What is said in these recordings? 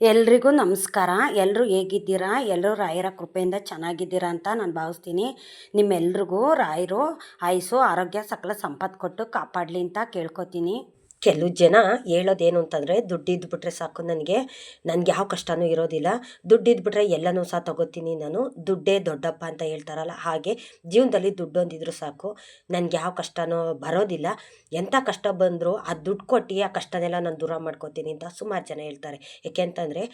ಎಲ್ರಿಗೂ ನಮಸ್ಕಾರ. ಎಲ್ಲರೂ ಹೇಗಿದ್ದೀರಾ? ಎಲ್ಲರೂ ರಾಯರ ಕೃಪೆಯಿಂದ ಚೆನ್ನಾಗಿದ್ದೀರಾ ಅಂತ ನಾನು ಭಾವಿಸ್ತೀನಿ. ನಿಮ್ಮೆಲ್ರಿಗೂ ರಾಯರು, ಆಯುಸ್ಸು, ಆರೋಗ್ಯ, ಸಕಲ ಸಂಪತ್ತು ಕೊಟ್ಟು ಕಾಪಾಡಲಿ ಅಂತ ಕೇಳ್ಕೊತೀನಿ. ಕೆಲವು ಜನ ಹೇಳೋದೇನು ಅಂತಂದರೆ, ದುಡ್ಡು ಇದ್ಬಿಟ್ರೆ ಸಾಕು ನನಗೆ. ನನಗೆ ಯಾವ ಕಷ್ಟವೂ ಇರೋದಿಲ್ಲ. ದುಡ್ಡು ಇದ್ಬಿಟ್ರೆ ಎಲ್ಲನೂ ಸಹ ತಗೋತೀನಿ ನಾನು. ದುಡ್ಡೇ ದೊಡ್ಡಪ್ಪ ಅಂತ ಹೇಳ್ತಾರಲ್ಲ, ಹಾಗೆ ಜೀವನದಲ್ಲಿ ದುಡ್ಡು ಒಂದಿದ್ರು ಸಾಕು. ನನಗೆ ಯಾವ ಕಷ್ಟನೂ ಬರೋದಿಲ್ಲ. ಎಂಥ ಕಷ್ಟ ಬಂದರೂ ಆ ದುಡ್ಡು ಕೊಟ್ಟು ಆ ಕಷ್ಟನೆಲ್ಲ ನಾನು ದೂರ ಮಾಡ್ಕೋತೀನಿ ಅಂತ ಸುಮಾರು ಜನ ಹೇಳ್ತಾರೆ. ಯಾಕೆ ಅಂತಂದರೆ,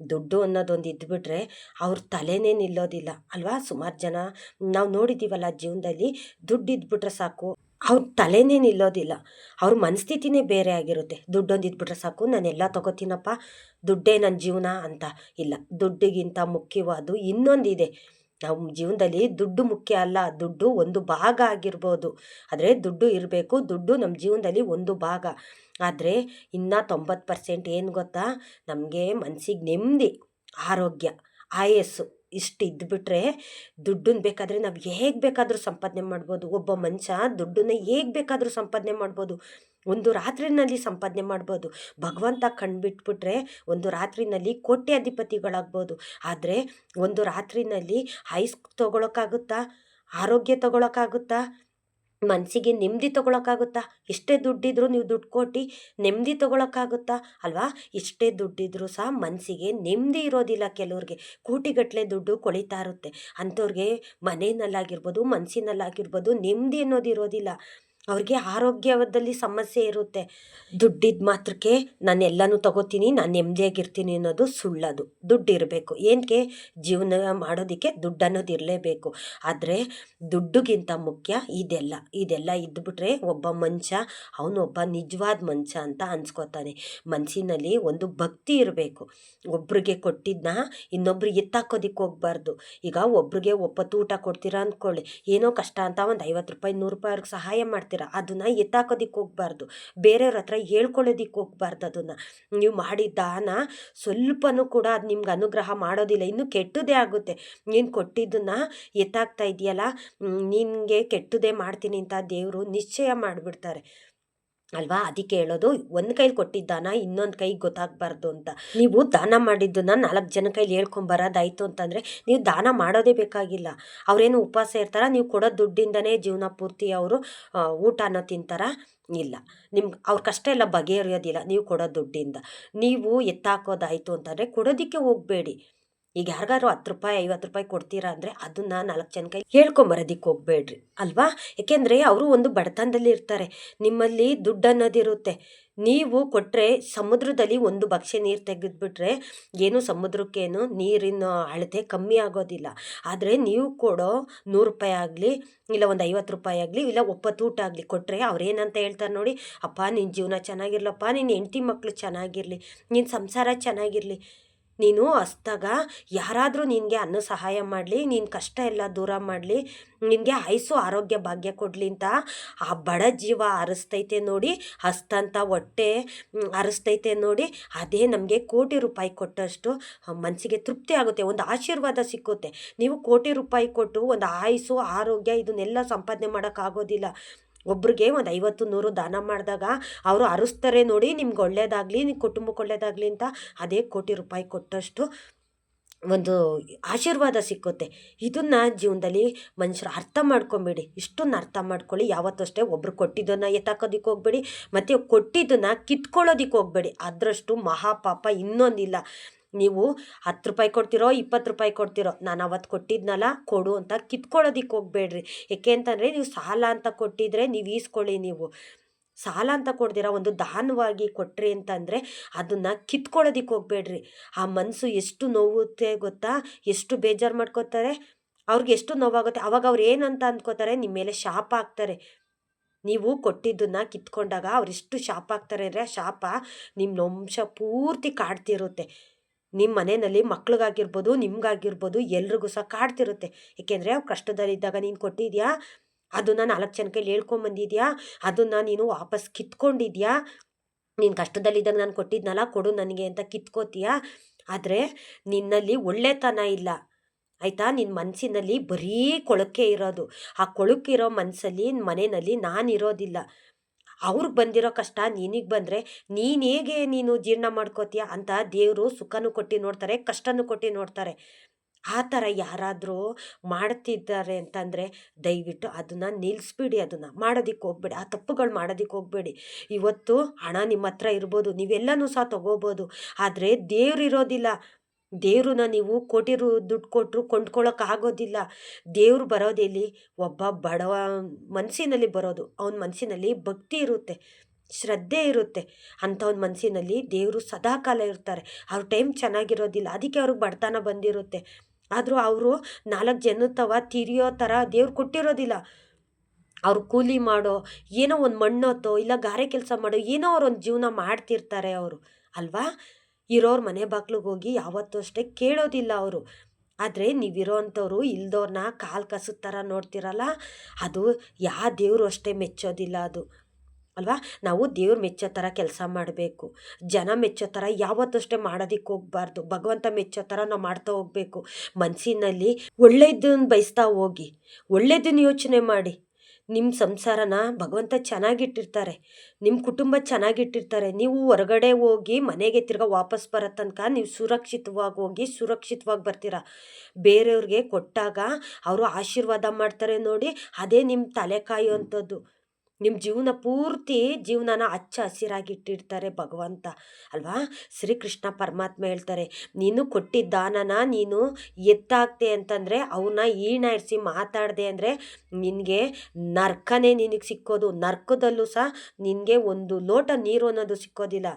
ದುಡ್ಡು ಅನ್ನೋದೊಂದು ಇದ್ಬಿಟ್ರೆ ಅವ್ರ ತಲೆನೇ ನಿಲ್ಲೋದಿಲ್ಲ. ಅಲ್ವಾ ಸುಮಾರು ಜನ? ನಾವು ನೋಡಿದ್ದೀವಲ್ಲ ಜೀವನದಲ್ಲಿ, ದುಡ್ಡು ಇದ್ಬಿಟ್ರೆ ಸಾಕು. ಅವ್ರ ತಲೆನೇ ನಿಲ್ಲೋದಿಲ್ಲ ಅವ್ರ ಮನಸ್ಥಿತಿನೇ ಬೇರೆ ಆಗಿರುತ್ತೆ. ದುಡ್ಡೊಂದು ಇದ್ಬಿಟ್ರೆ ಸಾಕು ನಾನೆಲ್ಲ ತಗೋತೀನಪ್ಪ, ದುಡ್ಡೇ ನನ್ನ ಜೀವನ ಅಂತ ಇಲ್ಲ. ದುಡ್ಡಿಗಿಂತ ಮುಖ್ಯವಾದ ಇನ್ನೊಂದಿದೆ. ನಮ್ಮ ಜೀವನದಲ್ಲಿ ದುಡ್ಡು ಮುಖ್ಯ ಅಲ್ಲ, ದುಡ್ಡು ಒಂದು ಭಾಗ ಆಗಿರ್ಬೋದು. ಆದರೆ ದುಡ್ಡು ಇರಬೇಕು, ದುಡ್ಡು ನಮ್ಮ ಜೀವನದಲ್ಲಿ ಒಂದು ಭಾಗ. ಆದರೆ ಇನ್ನು ತೊಂಬತ್ತು ಪರ್ಸೆಂಟ್ ಏನು ಗೊತ್ತಾ? ನಮಗೆ ಮನಸ್ಸಿಗೆ ನೆಮ್ಮದಿ ಆರೋಗ್ಯ, ಆಯಸ್ಸು. ಇಷ್ಟು ಇದ್ಬಿಟ್ರೆ ದುಡ್ಡನ್ನ ಬೇಕಾದರೆ ನಾವು ಹೇಗೆ ಬೇಕಾದರೂ ಸಂಪಾದನೆ ಮಾಡ್ಬೋದು. ಒಬ್ಬ ಮನುಷ್ಯ ದುಡ್ಡನ್ನ ಹೇಗೆ ಬೇಕಾದರೂ ಸಂಪಾದನೆ ಮಾಡ್ಬೋದು. ಒಂದು ರಾತ್ರಿನಲ್ಲಿ ಸಂಪಾದನೆ ಮಾಡ್ಬೋದು. ಭಗವಂತ ಕಂಡುಬಿಟ್ಬಿಟ್ರೆ ಒಂದು ರಾತ್ರಿನಲ್ಲಿ ಕೋಟ್ಯಾಧಿಪತಿಗಳಾಗ್ಬೋದು ಆದರೆ ಒಂದು ರಾತ್ರಿನಲ್ಲಿ ಐಸ್ ತೊಗೊಳಕ್ಕಾಗುತ್ತಾ? ಆರೋಗ್ಯ ತೊಗೊಳಕ್ಕಾಗುತ್ತಾ? ಮನಸ್ಸಿಗೆ ನೆಮ್ಮದಿ ತೊಗೊಳಕ್ಕಾಗುತ್ತಾ? ಇಷ್ಟೇ ದುಡ್ಡಿದ್ರು ನೀವು ದುಡ್ಡು ಕೊಟ್ಟು ನೆಮ್ಮದಿ ತೊಗೊಳಕ್ಕಾಗುತ್ತಾ? ಅಲ್ವಾ? ಇಷ್ಟೇ ದುಡ್ಡಿದ್ರು ಸಹ ಮನಸ್ಸಿಗೆ ನೆಮ್ಮದಿ ಇರೋದಿಲ್ಲ ಕೆಲವ್ರಿಗೆ. ಕೋಟಿಗಟ್ಟಲೆ ದುಡ್ಡು ಕೊಳಿತಾ ಇರುತ್ತೆ. ಅಂಥವ್ರಿಗೆ ಮನೆಯಲ್ಲಾಗಿರ್ಬೋದು ಮನಸ್ಸಿನಲ್ಲಾಗಿರ್ಬೋದು ನೆಮ್ಮದಿ ಅನ್ನೋದು ಇರೋದಿಲ್ಲ. ಅವ್ರಿಗೆ ಆರೋಗ್ಯದಲ್ಲಿ ಸಮಸ್ಯೆ ಇರುತ್ತೆ. ದುಡ್ಡಿದ ಮಾತ್ರಕ್ಕೆ ನಾನು ಎಲ್ಲನೂ ತಗೋತೀನಿ, ನಾನು ನೆಮ್ಮದಿಯಾಗಿರ್ತೀನಿ ಅನ್ನೋದು ಸುಳ್ಳದು. ದುಡ್ಡು ಇರಬೇಕು. ಏನಕ್ಕೆ ಜೀವನ ಮಾಡೋದಕ್ಕೆ ದುಡ್ಡು ಅನ್ನೋದು ಇರಲೇಬೇಕು. ಆದರೆ ದುಡ್ಡುಗಿಂತ ಮುಖ್ಯ ಇದೆಲ್ಲ. ಇದೆಲ್ಲ ಇದ್ದುಬಿಟ್ರೆ ಒಬ್ಬ ಮನುಷ್ಯ ಅವನೊಬ್ಬ ನಿಜವಾದ ಮನುಷ್ಯ ಅಂತ ಅನ್ಸ್ಕೋತಾನೆ. ಮನಸ್ಸಿನಲ್ಲಿ ಒಂದು ಭಕ್ತಿ ಇರಬೇಕು. ಒಬ್ರಿಗೆ ಕೊಟ್ಟಿದ್ದನ್ನ ಇನ್ನೊಬ್ರಿಗೆ ಎತ್ತಾಕೋದಿಕ್ಕೆ ಹೋಗ್ಬಾರ್ದು. ಈಗ ಒಬ್ರಿಗೆ ಒಪ್ಪತ್ತು ಊಟ ಕೊಡ್ತೀರಾ ಅಂದ್ಕೊಳ್ಳಿ ಏನೋ ಕಷ್ಟ ಅಂತ ಒಂದು ಐವತ್ತು ರೂಪಾಯಿ, ನೂರು ರೂಪಾಯಿ ಅವ್ರಿಗೆ ಸಹಾಯ ಮಾಡ್ತೀರಾ? ಅದನ್ನು ಎತ್ತಾಕೋದಿಕ್ಕೆ ಹೋಗ್ಬಾರ್ದು. ಬೇರೆಯವ್ರ ಹತ್ರ ಹೇಳ್ಕೊಳ್ಳೋದಿಕ್ಕೆ ಹೋಗ್ಬಾರ್ದು ಅದನ್ನು. ನೀವು ಮಾಡಿದ ದಾನ ಸ್ವಲ್ಪನೂ ಕೂಡ ಅದು ನಿಮ್ಗೆ ಅನುಗ್ರಹ ಮಾಡೋದಿಲ್ಲ. ಇನ್ನು ಕೆಟ್ಟದೇ ಆಗುತ್ತೆ. ನೀನು ಕೊಟ್ಟಿದ್ದನ್ನು ಎತ್ತಾಗ್ತಾ ಇದೆಯಲ್ಲ ನಿನಗೆ ಕೆಟ್ಟದೇ ಮಾಡ್ತೀನಿ ಅಂತ ದೇವರು ನಿಶ್ಚಯ ಮಾಡಿಬಿಡ್ತಾರೆ. ಅಲ್ವಾ? ಅದಕ್ಕೆ ಹೇಳೋದು, ಒಂದು ಕೈಲಿ ಕೊಟ್ಟಿದ್ದಾನ? ಇನ್ನೊಂದು ಕೈಗೆ ಗೊತ್ತಾಗಬಾರ್ದು ಅಂತ. ನೀವು ದಾನ ಮಾಡಿದ್ದನ್ನ ನಾಲ್ಕು ಜನ ಕೈಲಿ ಹೇಳ್ಕೊಂಬರೋದಾಯ್ತು ಅಂತಂದರೆ, ನೀವು ದಾನ ಮಾಡೋದೇ ಬೇಕಾಗಿಲ್ಲ. ಅವ್ರೇನು ಉಪವಾಸ ಇರ್ತಾರ? ನೀವು ಕೊಡೋ ದುಡ್ಡಿಂದನೇ ಜೀವನ ಪೂರ್ತಿ ಅವರು ಊಟನ ತಿಂತಾರ? ಇಲ್ಲ. ನಿಮ್ಗೆ ಅವ್ರ ಕಷ್ಟ ಎಲ್ಲ ಬಗೆಹರಿಯೋದಿಲ್ಲ ನೀವು ಕೊಡೋ ದುಡ್ಡಿಂದ. ನೀವು ಎತ್ತಾಕೋದಾಯಿತು ಅಂತಂದರೆ, ಕೊಡೋದಕ್ಕೆ ಹೋಗಬೇಡಿ. ಈಗ ಯಾರಿಗಾರು ಹತ್ತು ರೂಪಾಯಿ, ಐವತ್ತು ರೂಪಾಯಿ ಕೊಡ್ತೀರಾ ಅಂದರೆ ಅದನ್ನು ನಾಲ್ಕು ಜನಕ್ಕೆ ಹೇಳ್ಕೊಂಬರೋದಿಕ್ಕೆ ಹೋಗ್ಬೇಡ್ರಿ, ಅಲ್ವಾ? ಏಕೆಂದರೆ ಅವರು ಒಂದು ಬಡತನದಲ್ಲಿ ಇರ್ತಾರೆ, ನಿಮ್ಮಲ್ಲಿ ದುಡ್ಡು ಅನ್ನೋದಿರುತ್ತೆ ನೀವು ಕೊಟ್ಟರೆ ಸಮುದ್ರದಲ್ಲಿ ಒಂದು ಭಕ್ಷ್ಯ ನೀರು ತೆಗೆದುಬಿಟ್ರೆ ಏನು ಸಮುದ್ರಕ್ಕೇನು ನೀರಿನ ಅಳತೆ ಕಮ್ಮಿ ಆಗೋದಿಲ್ಲ. ಆದರೆ ನೀವು ಕೊಡೋ ನೂರು ರೂಪಾಯಿ ಆಗಲಿ, ಇಲ್ಲ ಒಂದು ಐವತ್ತು ರೂಪಾಯಿ ಆಗಲಿ, ಇಲ್ಲ ಒಪ್ಪತ್ತು ಊಟ ಆಗಲಿ ಕೊಟ್ಟರೆ ಅವ್ರೇನಂತ ಹೇಳ್ತಾರೆ ನೋಡಿ, ಅಪ್ಪ ನಿನ್ನ ಜೀವನ ಚೆನ್ನಾಗಿರ್ಲಪ್ಪ ನಿನ್ನ ಹೆಂಡತಿ ಮಕ್ಕಳು ಚೆನ್ನಾಗಿರಲಿ ನಿನ್ನ ಸಂಸಾರ ಚೆನ್ನಾಗಿರಲಿ. ನೀನು ಅಸ್ತಾಗ ಯಾರಾದರೂ ನಿನಗೆ ಅನ್ನ ಸಹಾಯ ಮಾಡಲಿ ನಿನ್ನ ಕಷ್ಟ ಎಲ್ಲ ದೂರ ಮಾಡಲಿ, ನಿನಗೆ ಐಸು ಆರೋಗ್ಯ ಭಾಗ್ಯ ಕೊಡಲಿ ಅಂತ ಆ ಬಡ ಜೀವ ಅರಸ್ತೈತೆ ನೋಡಿ, ಹಸ್ತಂತ ಹೊಟ್ಟೆ ಅರಸ್ತೈತೆ ನೋಡಿ, ಅದೇ ನಮಗೆ ಕೋಟಿ ರೂಪಾಯಿ ಕೊಟ್ಟಷ್ಟು ಮನಸ್ಸಿಗೆ ತೃಪ್ತಿ ಆಗುತ್ತೆ, ಒಂದು ಆಶೀರ್ವಾದ ಸಿಕ್ಕುತ್ತೆ. ನೀವು ಕೋಟಿ ರೂಪಾಯಿ ಕೊಟ್ಟು ಒಂದು ಆಯಸ್ಸು, ಆರೋಗ್ಯ ಇದನ್ನೆಲ್ಲ ಸಂಪಾದನೆ ಮಾಡೋಕ್ಕಾಗೋದಿಲ್ಲ. ಒಬ್ರಿಗೆ ಒಂದು ಐವತ್ತು ನೂರು ದಾನ ಮಾಡಿದಾಗ ಅವರು ಅರಸ್ತಾರೆ ನೋಡಿ, ನಿಮ್ಗೆ ಒಳ್ಳೇದಾಗಲಿ ನಿಮ್ಮ ಕುಟುಂಬಕ್ಕೆ ಒಳ್ಳೇದಾಗಲಿ ಅಂತ ಅದೇ ಕೋಟಿ ರೂಪಾಯಿ ಕೊಟ್ಟಷ್ಟು ಒಂದು ಆಶೀರ್ವಾದ ಸಿಕ್ಕುತ್ತೆ. ಇದನ್ನು ಜೀವನದಲ್ಲಿ ಮನುಷ್ಯರು ಅರ್ಥ ಮಾಡ್ಕೊಂಬೇಡಿ. ಇಷ್ಟನ್ನು ಅರ್ಥ ಮಾಡ್ಕೊಳ್ಳಿ. ಯಾವತ್ತಷ್ಟೇ ಒಬ್ರು ಕೊಟ್ಟಿದ್ದನ್ನು ಎತ್ತಾಕೋದಕ್ಕೆ ಹೋಗ್ಬೇಡಿ. ಮತ್ತು ಕೊಟ್ಟಿದ್ದನ್ನು ಕಿತ್ಕೊಳ್ಳೋದಕ್ಕೆ ಹೋಗ್ಬೇಡಿ. ಅದರಷ್ಟು ಮಹಾಪಾಪ ಇನ್ನೊಂದಿಲ್ಲ. ನೀವು ಹತ್ತು ರೂಪಾಯಿ ಕೊಡ್ತಿರೋ, ಇಪ್ಪತ್ತು ರೂಪಾಯಿ ಕೊಡ್ತಿರೋ, ನಾನು ಅವತ್ತು ಕೊಟ್ಟಿದ್ನಲ್ಲ, ಕೊಡು ಅಂತ ಕಿತ್ಕೊಳ್ಳೋದಿಕ್ಕೆ ಹೋಗ್ಬೇಡ್ರಿ. ಏಕೆ ಅಂತಂದರೆ ನೀವು ಸಾಲ ಅಂತ ಕೊಟ್ಟಿದ್ರೆ ನೀವು ಈಸ್ಕೊಳ್ಳಿ ನೀವು. ಸಾಲ ಅಂತ ಕೊಡ್ದಿರ ಒಂದು ದಾನವಾಗಿ ಕೊಟ್ರಿ ಅಂತಂದರೆ ಅದನ್ನು ಕಿತ್ಕೊಳ್ಳೋದಿಕ್ಕೆ ಹೋಗ್ಬೇಡ್ರಿ. ಆ ಮನಸ್ಸು ಎಷ್ಟು ನೋವುತ್ತೆ ಗೊತ್ತಾ? ಎಷ್ಟು ಬೇಜಾರು ಮಾಡ್ಕೋತಾರೆ? ಅವ್ರಿಗೆ ಎಷ್ಟು ನೋವಾಗುತ್ತೆ? ಅವಾಗ ಅವ್ರು ಏನಂತ ಅಂದ್ಕೋತಾರೆ ನಿಮ್ಮ ಮೇಲೆ ಶಾಪ ಹಾಕ್ತಾರೆ. ನೀವು ಕೊಟ್ಟಿದ್ದನ್ನು ಕಿತ್ಕೊಂಡಾಗ ಅವ್ರೆಷ್ಟು ಶಾಪ ಆಗ್ತಾರೆ ಅಂದರೆ ಶಾಪ ನಿಮ್ಮ ವಂಶ ಪೂರ್ತಿ ಕಾಡ್ತಿರುತ್ತೆ. ನಿಮ್ಮ ಮನೆಯಲ್ಲಿ ಮಕ್ಳಿಗಾಗಿರ್ಬೋದು, ನಿಮ್ಗಾಗಿರ್ಬೋದು ಎಲ್ರಿಗೂ ಸಹ ಕಾಡ್ತಿರುತ್ತೆ. ಏಕೆಂದರೆ ಅವ್ರು ಕಷ್ಟದಲ್ಲಿದ್ದಾಗ ನೀನು ಕೊಟ್ಟಿದ್ಯಾ? ಅದನ್ನು ನಾಲ್ಕು ಜನಕ್ಕೆ ಹೇಳ್ಕೊಂಬಂದಿದ್ಯಾ ಅದನ್ನು ನೀನು ವಾಪಸ್ ಕಿತ್ಕೊಂಡಿದ್ಯಾ? ನೀನು ಕಷ್ಟದಲ್ಲಿದ್ದಾಗ ನಾನು ಕೊಟ್ಟಿದ್ನಲ್ಲ, ಕೊಡು ನನಗೆ ಅಂತ ಕಿತ್ಕೋತೀಯ? ಆದರೆ ನಿನ್ನಲ್ಲಿ ಒಳ್ಳೆತನ ಇಲ್ಲ. ಆಯಿತಾ? ನಿನ್ನ ಮನಸ್ಸಿನಲ್ಲಿ ಬರೀ ಕೊಳಕೆ ಇರೋದು. ಆ ಕೊಳಕಿರೋ ಮನಸ್ಸಲ್ಲಿ ಮನೆಯಲ್ಲಿ ನಾನಿರೋದಿಲ್ಲ ಅವ್ರಿಗೆ ಬಂದಿರೋ ಕಷ್ಟ ನಿನಗೆ ಬಂದರೆ ನೀನು ಹೇಗೆ ನೀನು ಜೀರ್ಣ ಮಾಡ್ಕೋತೀಯ ಅಂತ ದೇವರು ಸುಖನೂ ಕೊಟ್ಟು ನೋಡ್ತಾರೆ, ಕಷ್ಟನೂ ಕೊಟ್ಟು ನೋಡ್ತಾರೆ. ಆ ಥರ ಯಾರಾದರೂ ಮಾಡ್ತಿದ್ದಾರೆ ಅಂತಂದರೆ ದಯವಿಟ್ಟು ಅದನ್ನು ನಿಲ್ಲಿಸ್ಬಿಡಿ ಅದನ್ನು ಮಾಡೋದಕ್ಕೆ ಹೋಗ್ಬೇಡಿ, ಆ ತಪ್ಪುಗಳು ಮಾಡೋದಕ್ಕೆ ಹೋಗಬೇಡಿ. ಇವತ್ತು ಹಣ ನಿಮ್ಮ ಹತ್ರ ಇರ್ಬೋದು, ನೀವೆಲ್ಲನೂ ಸಹ ತಗೋಬೋದು, ಆದರೆ ದೇವ್ರು ಇರೋದಿಲ್ಲ. ದೇವ್ರನ್ನ ನೀವು ಕೊಟ್ಟಿರೋ ದುಡ್ಡು ಕೊಟ್ಟರು ಕೊಂಡ್ಕೊಳ್ಳೋಕ್ಕಾಗೋದಿಲ್ಲ ದೇವ್ರು ಬರೋದೆಲ್ಲಿ ಒಬ್ಬ ಬಡವ ಮನಸ್ಸಿನಲ್ಲಿ ಬರೋದು. ಅವನ ಮನಸ್ಸಿನಲ್ಲಿ ಭಕ್ತಿ ಇರುತ್ತೆ, ಶ್ರದ್ಧೆ ಇರುತ್ತೆ. ಅಂಥವ್ನ ಮನಸ್ಸಿನಲ್ಲಿ ದೇವರು ಸದಾಕಾಲ ಇರ್ತಾರೆ. ಅವ್ರ ಟೈಮ್ ಚೆನ್ನಾಗಿರೋದಿಲ್ಲ. ಅದಕ್ಕೆ ಅವ್ರಿಗೆ ಬಡತನ ಬಂದಿರುತ್ತೆ. ಆದರೂ ಅವರು ನಾಲ್ಕು ಜನ ತವ ತಿರಿಯೋ ಥರ ದೇವ್ರು ಕೊಟ್ಟಿರೋದಿಲ್ಲ. ಅವ್ರು ಕೂಲಿ ಮಾಡೋ, ಏನೋ ಒಂದು ಮಣ್ಣೊತ್ತೋ, ಇಲ್ಲ ಗಾರೆ ಕೆಲಸ ಮಾಡೋ, ಏನೋ ಅವ್ರು ಒಂದು ಜೀವನ ಮಾಡ್ತಿರ್ತಾರೆ ಅವರು. ಅಲ್ವಾ? ಇರೋರು ಮನೆ ಬಾಗ್ಲಿಗೆ ಹೋಗಿ ಯಾವತ್ತೂ ಅಷ್ಟೇ ಕೇಳೋದಿಲ್ಲ ಅವರು. ಆದರೆ ನೀವಿರೋ ಅಂಥವ್ರು ಇಲ್ದೋರ್ನ ಕಾಲು ಕಸದ ಥರ ನೋಡ್ತಿರಲ್ಲ, ಅದು ಯಾವ ದೇವರು ಅಷ್ಟೇ ಮೆಚ್ಚೋದಿಲ್ಲ ಅದು. ಅಲ್ವಾ? ನಾವು ದೇವ್ರು ಮೆಚ್ಚೋ ಥರ ಕೆಲಸ ಮಾಡಬೇಕು. ಜನ ಮೆಚ್ಚೋ ಥರ ಯಾವತ್ತಷ್ಟೇ ಮಾಡೋದಕ್ಕೆ ಹೋಗ್ಬಾರ್ದು. ಭಗವಂತ ಮೆಚ್ಚೋ ಥರ ನಾವು ಮಾಡ್ತಾ ಹೋಗಬೇಕು. ಮನಸ್ಸಿನಲ್ಲಿ ಒಳ್ಳೆಯದನ್ನು ಬಯಸ್ತಾ ಹೋಗಿ. ಒಳ್ಳೆಯದನ್ನು ಯೋಚನೆ ಮಾಡಿ. ನಿಮ್ಮ ಸಂಸಾರನ ಭಗವಂತ ಚೆನ್ನಾಗಿಟ್ಟಿರ್ತಾರೆ ನಿಮ್ಮ ಕುಟುಂಬ ಚೆನ್ನಾಗಿಟ್ಟಿರ್ತಾರೆ, ನೀವು ಹೊರಗಡೆ ಹೋಗಿ ಮನೆಗೆ ತಿರ್ಗಾ ವಾಪಸ್ ಬರೋ ತನಕ ನೀವು ಸುರಕ್ಷಿತವಾಗಿ ಹೋಗಿ ಸುರಕ್ಷಿತವಾಗಿ ಬರ್ತೀರ? ಬೇರೆಯವ್ರಿಗೆ ಕೊಟ್ಟಾಗ ಅವರು ಆಶೀರ್ವಾದ ಮಾಡ್ತಾರೆ ನೋಡಿ, ಅದೇ ನಿಮ್ಮ ತಲೆ ಕಾಯುವಂಥದ್ದು. ನಿಮ್ಮ ಜೀವನ ಪೂರ್ತಿ ಜೀವನನ ಹಚ್ಚ ಹಸಿರಾಗಿಟ್ಟಿರ್ತಾರೆ ಭಗವಂತ, ಅಲ್ವಾ? ಶ್ರೀಕೃಷ್ಣ ಪರಮಾತ್ಮ ಹೇಳ್ತಾರೆ, ನೀನು ಕೊಟ್ಟಿದ್ದ ದಾನನ ನೀನು ಎತ್ತಾಗ್ತೆ ಅಂತಂದರೆ ಅವನ್ನ ಈಣಾಯಿಸಿ ಮಾತಾಡಿದೆ ಅಂದರೆ ನಿನಗೆ ನರ್ಕನೇ ನಿನಗೆ ಸಿಕ್ಕೋದು. ನರ್ಕದಲ್ಲೂ ಸಹ ನಿನಗೆ ಒಂದು ಲೋಟ ನೀರು ಅನ್ನೋದು ಸಿಕ್ಕೋದಿಲ್ಲ.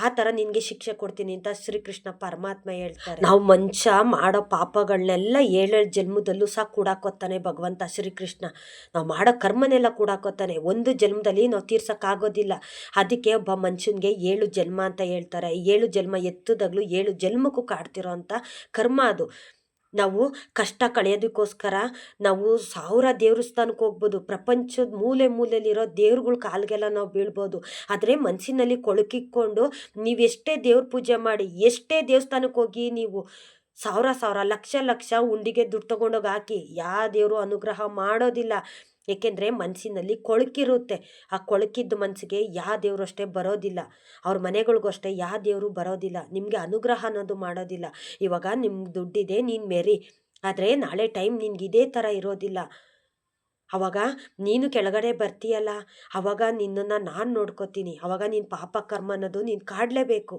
ಆ ಥರ ನಿನಗೆ ಶಿಕ್ಷೆ ಕೊಡ್ತೀನಿ ಅಂತ ಶ್ರೀಕೃಷ್ಣ ಪರಮಾತ್ಮ ಹೇಳ್ತಾರೆ. ನಾವು ಮನುಷ್ಯ ಮಾಡೋ ಪಾಪಗಳನ್ನೆಲ್ಲ ಏಳೇಳು ಜನ್ಮದಲ್ಲೂ ಸಹ ಕೂಡಾಕೋತಾನೆ ಭಗವಂತ ಶ್ರೀಕೃಷ್ಣ. ನಾವು ಮಾಡೋ ಕರ್ಮನೆಲ್ಲ ಕೂಡಾಕೋತಾನೆ ಒಂದು ಜನ್ಮದಲ್ಲಿ ನಾವು ತೀರ್ಸೋಕ್ಕಾಗೋದಿಲ್ಲ. ಅದಕ್ಕೆ ಒಬ್ಬ ಮನುಷ್ಯನಿಗೆ ಏಳು ಜನ್ಮ ಅಂತ ಹೇಳ್ತಾರೆ. ಏಳು ಜನ್ಮ ಎತ್ತದಾಗಲೂ ಏಳು ಜನ್ಮಕ್ಕೂ ಕಾಡ್ತಿರೋ ಅಂಥ ಕರ್ಮ ಅದು. ನಾವು ಕಷ್ಟ ಕಳೆಯೋದಕ್ಕೋಸ್ಕರ ನಾವು ಸಾವಿರ ದೇವಸ್ಥಾನಕ್ಕೆ ಹೋಗ್ಬೋದು. ಪ್ರಪಂಚದ ಮೂಲೆ ಮೂಲೆಯಲ್ಲಿರೋ ದೇವ್ರುಗಳ ಕಾಲಿಗೆಲ್ಲ ನಾವು ಬೀಳ್ಬೋದು. ಆದರೆ ಮನಸ್ಸಿನಲ್ಲಿ ಕೊಳಕಿಕ್ಕೊಂಡು ನೀವು ಎಷ್ಟೇ ದೇವ್ರ ಪೂಜೆ ಮಾಡಿ, ಎಷ್ಟೇ ದೇವಸ್ಥಾನಕ್ಕೆ ಹೋಗಿ ನೀವು ಸಾವಿರ ಸಾವಿರ, ಲಕ್ಷ ಲಕ್ಷ ಉಂಡಿಗೆ ದುಡ್ಡು ತೊಗೊಂಡೋಗಿ ಹಾಕಿ ಯಾವ ದೇವರು ಅನುಗ್ರಹ ಮಾಡೋದಿಲ್ಲ. ಏಕೆಂದರೆ ಮನಸ್ಸಿನಲ್ಲಿ ಕೊಳಕಿರುತ್ತೆ ಆ ಕೊಳಕಿದ್ದ ಮನಸ್ಸಿಗೆ ಯಾವ ದೇವರು ಅಷ್ಟೇ ಬರೋದಿಲ್ಲ. ಅವ್ರ ಮನೆಗಳಿಗೂ ಅಷ್ಟೇ ಯಾವ ದೇವರು ಬರೋದಿಲ್ಲ. ನಿಮಗೆ ಅನುಗ್ರಹ ಅನ್ನೋದು ಮಾಡೋದಿಲ್ಲ. ಇವಾಗ ನಿಮ್ಮ ದುಡ್ಡಿದೆ, ನೀನು ಮೆರಿ. ಆದರೆ ನಾಳೆ ಟೈಮ್ ನಿನ್ಗೆ ಇದೇ ಥರ ಇರೋದಿಲ್ಲ. ಅವಾಗ ನೀನು ಕೆಳಗಡೆ ಬರ್ತೀಯಲ್ಲ. ಅವಾಗ ನಿನ್ನನ್ನು ನಾನು ನೋಡ್ಕೋತೀನಿ. ಅವಾಗ ನಿನ್ನ ಪಾಪ ಕರ್ಮ ಅನ್ನೋದು ನೀನು ಕಾಡಲೇಬೇಕು.